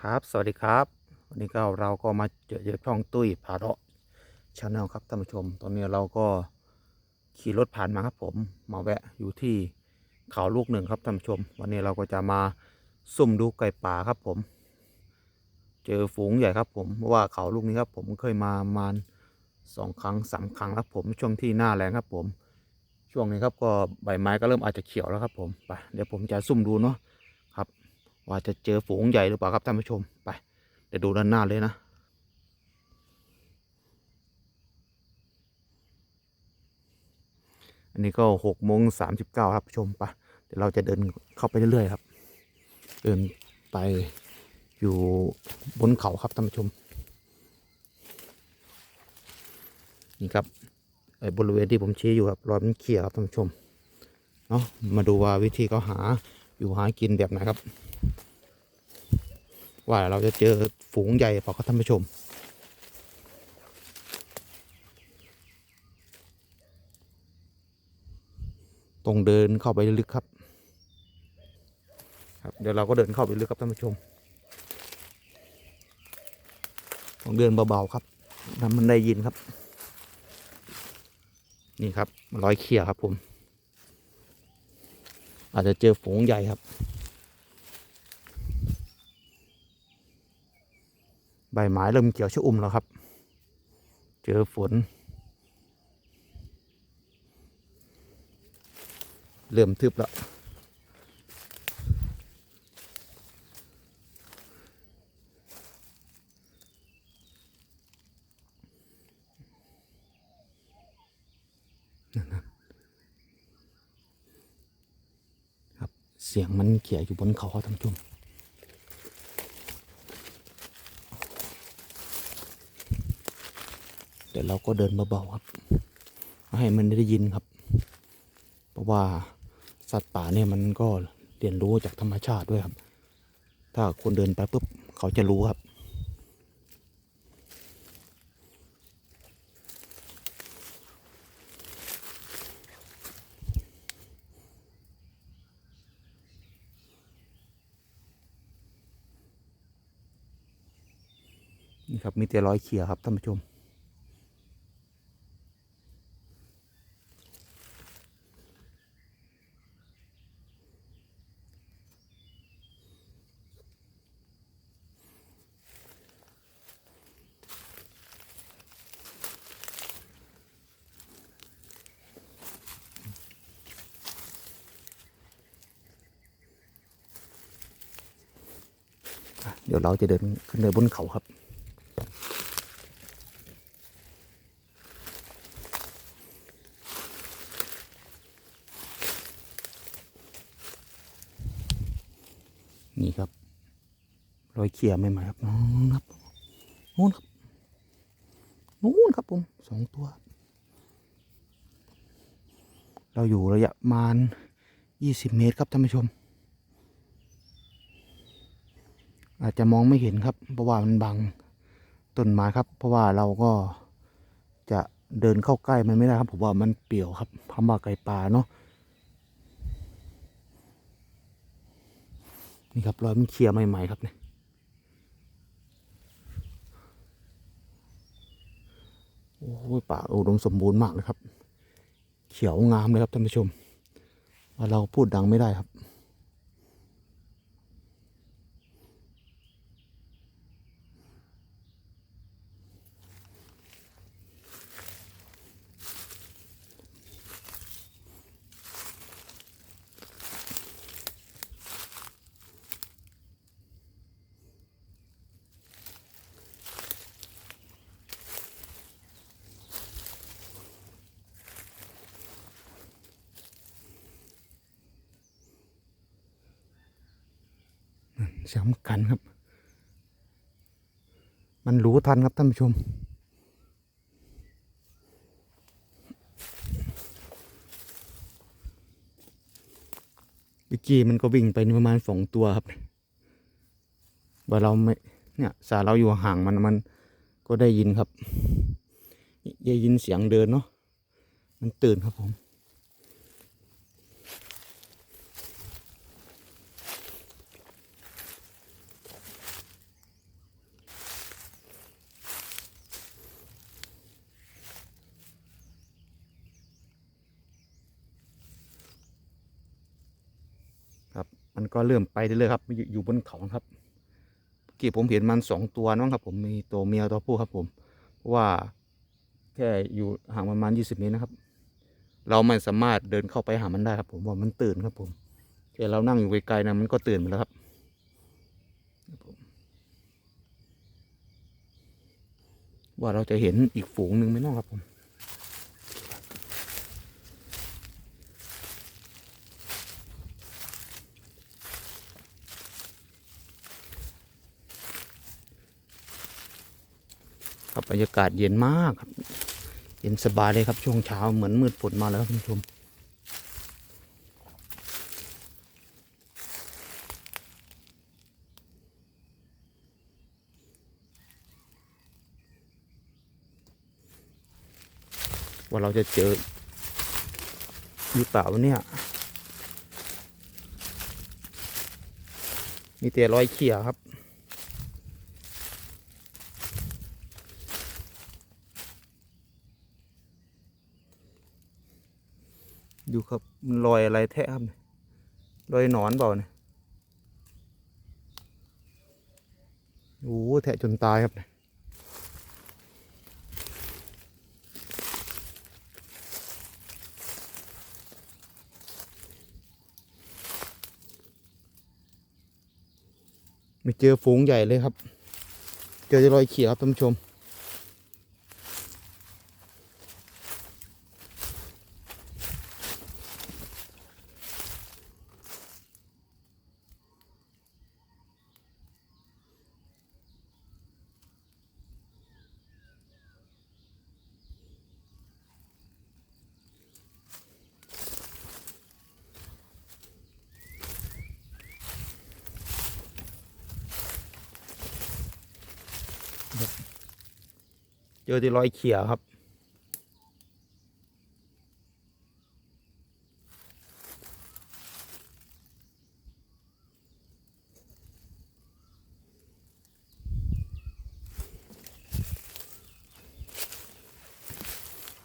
ครับ สวัสดีครับ วันนี้ก็เราก็มาเจอเจอช่องตุ้ยผาเลาะชาแนลครับท่านผู้ชม ตอนนี้เราก็ขี่รถผ่านมาครับผม มาแวะอยู่ที่เขาลูกหนึ่งครับท่านผู้ชม วันนี้เราก็จะมาซุ่มดูไก่ป่าครับผม เจอฝูงใหญ่ครับผมเพราะว่าเขาลูกนี้ครับผมเคยมาประมาณสองครั้งสามครั้งครับผมช่วงที่หน้าแรงครับผม ช่วงนี้ครับก็ใบไม้ก็เริ่มอาจจะเขียวแล้วครับผมไปเดี๋ยวผมจะซุ่มดูเนาะ ว่าจะเจอฝูงใหญ่หรือเปล่าครับท่านผู้ชมไปเดี๋ยวดูด้านหน้าเลยนะอันนี้ก็หกโมงสามสิบเก้าครับผู้ชมไปะเดี๋ยวเราจะเดินเข้าไปเรื่อยๆครับ เดินไปอยู่บนเขาครับท่านผู้ชม นี่ครับไอ้บริเวณที่ผมชี้อยู่ครับรอยมันเขี่ยครับท่านผู้ชมเนาะมาดูว่าวิธีเขาหาอยู่หากินแบบไหนครับ ว่าเราจะเจอฝูงใหญ่เปล่าครับท่านผู้ชม ตรงเดินเข้าไปลึกครับ ครับ เดี๋ยวเราก็เดินเข้าไปลึกครับท่านผู้ชมต้องเดินเบาๆครับน้ำมันได้ยินครับ นี่ครับร้อยเขี่ยครับผม อาจจะเจอฝูงใหญ่ครับ ใบไม้เริ่มเขียวชอุ่มแล้วครับ เจอฝน เริ่มทึบแล้วครับเสียงมันเขี่ยอยู่บนเขาท่านผู้ชม เดี๋ยวเราก็เดินเบาๆครับ ให้มันได้ยินครับ เพราะว่าสัตว์ป่าเนี่ยมันก็เรียนรู้จากธรรมชาติด้วยครับ ถ้าคนเดินไปปุ๊บเขาจะรู้ครับ นี่ครับมีแต่ร้อยเขียครับท่านผู้ชม เดี๋ยวเราจะเดินขึ้นไปบนเขาครับนี่ครับ รอยเขี่ยใหม่ๆครับนู้นครับนู้นครับนู้นครับผมสองตัว เราอยู่ระยะประมาณยี่สิบเมตรครับท่านผู้ชม อาจจะมองไม่เห็นครับ เพราะว่ามันบังต้นไม้ครับ เพราะว่าเราก็จะเดินเข้าใกล้มันไม่ได้ครับผมว่ามันเปี่ยวครับคำว่าไก่ป่าเนาะนี่ครับรอยมันเคลียร์ใหม่ๆครับเนี่ยโอ้ยป่าอุดมสมบูรณ์มากเลยครับ เขียวงามเลยครับท่านผู้ชมเราพูดดังไม่ได้ครับ สำคัญครับ มันรู้ทันครับท่านผู้ชมวิกกี้มันก็วิ่งไปประมาณสองตัวครับว่าเราไม่เนี่ยสาเราอยู่ห่างมันมันก็ได้ยินครับได้ยินเสียงเดินเนาะมันตื่นครับผม มันก็เริ่มไปเรื่อยๆครับอยู่อยู่บนเขาครับเมื่อกี้ผมเห็นมันสองตัวน้องครับ ผมมีตัวเมียตัวผู้ครับ ผมเพราะว่าแค่อยู่ห่างประมาณยี่สิบเมตรนะครับ เราไม่สามารถเดินเข้าไปหามันได้ครับ ผมว่ามันตื่นครับ ผมแค่เรานั่งอยู่ไกลๆนะมันก็ตื่นไปแล้วครับว่าเราจะเห็นอีกฝูงหนึ่งไหมน้องครับผม รรยากาศเย็นมากครับ เย็นสบายเลยครับช่วงเช้าเหมือนมืดฝนมาแล้วคุณผู้ชมว่าเราจะเจอหรือเปล่าวเนี่ย มีแต่รอยเขี่ยครับ ดูครับรอยอะไรแทะครับเนี่ยรอยหนอนเปล่าเนี่ยโอ้แทะจนตายครับเนี่ยไม่เจอฝูงใหญ่เลยครับ เจอแต่รอยเขียวครับท่านผู้ชม เจอที่รอยเขียวครับ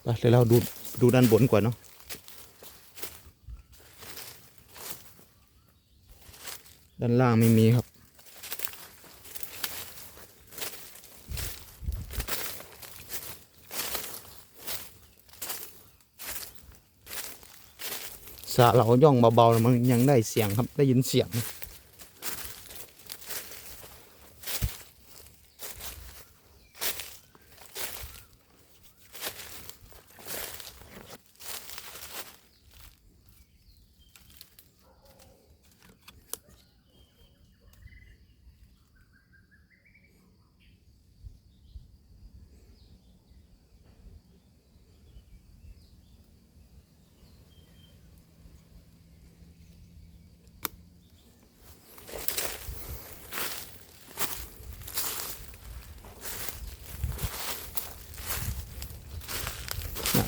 ไปเดี๋ยวเราดูดูด้านบนก่อนเนาะด้านล่างไม่มีครับ สะเราย่องเบาๆ มันยังได้เสียงครับได้ยินเสียง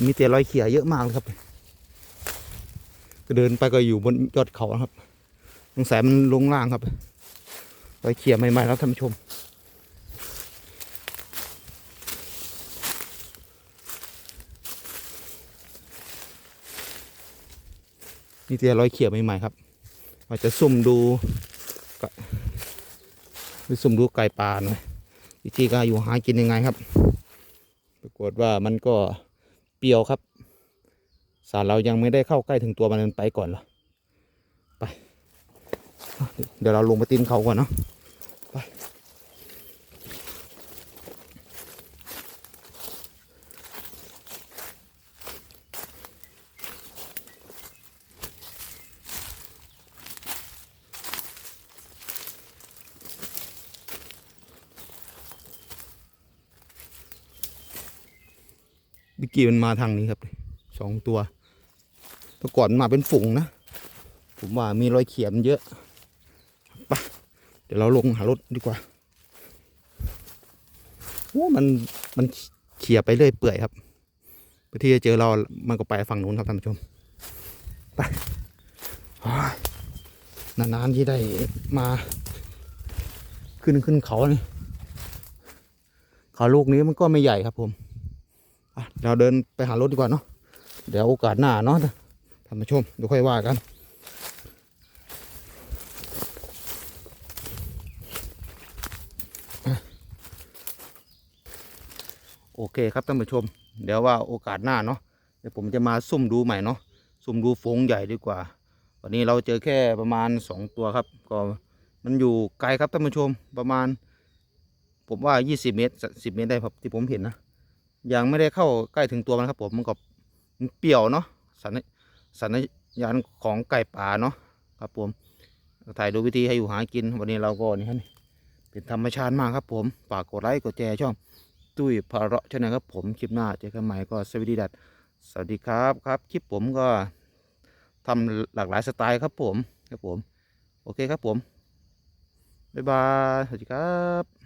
มีแต่รอยเขี่ยเยอะมากเลยครับเดินไปก็อยู่บนยอดเขาครับสงสัยมันลงล่างครับรอยเขี่ยใหม่ๆแล้วท่านผู้ชมมีแต่รอยเขี่ยใหม่ๆครับเราจะซุ่มดูไปซุ่มดูไก่ป่าหน่อยวิธีการอยู่หากินยังไงครับ ปรากฏว่ามันก็ เปรียวครับ สารเรายังไม่ได้เข้าใกล้ถึงตัวมันมันไปก่อนหรอไป เดี๋ยวเราลงไปตีนเขาก่อนเนาะไป กี้มันมาทางนี้ครับสองตัวแต่ก่อนมาเป็นฝูงนะ ผมว่ามีรอยเขียมเยอะไปเดี๋ยวเราลงหารถดีกว่าโอ้มันมันเขี่ยไปเรื่อยเปื่อยครับเพื่อที่จะเจอเรา มันก็ไปฝั่งนู้นครับท่านผู้ชม ไปนานๆที่ได้มา ขึ้นขึ้นเขาเนี่เขาลูกนี้มันก็ไม่ใหญ่ครับผม เราเดินไปหารถดีกว่าเนาะเดี๋ยวโอกาสหน้าเนาะท่านผู้ชมดูค่อยว่ากันโอเคครับท่านผู้ชม เดี๋ยวว่าโอกาสหน้าเนาะเดี๋ยวผมจะมาซุ่มดูใหม่เนาะซุ่มดูฝูงใหญ่ดีกว่า วันนี้เราเจอแค่ประมาณ 2 ตัวครับ ก็มันอยู่ไกลครับท่านผู้ชมประมาณ ผมว่า 20 เมตร 10 เมตรได้ครับที่ผมเห็นนะ ยังไม่ได้เข้าใกล้ถึงตัวมันครับผมมันก็มันเปรี่ยวเนาะสัญสัญญาณของไก่ป่าเนาะครับผมถ่ายดูวิธีให้อยู่หากิน วันนี้เราก็นี่ฮะนี่เป็นธรรมชาติมากครับผมฝากกดไลค์กดแชร์ช่อง ตุ้ยพาเราะชนลครับผมคลิปหน้าเจอกันใหม่ก็สวัสดีดัดสวัสดีครับครับคลิปผมก็ทำหลากหลายสไตล์ครับผมครับผม โอเคครับผมบ๊ายบายสวัสดีครับ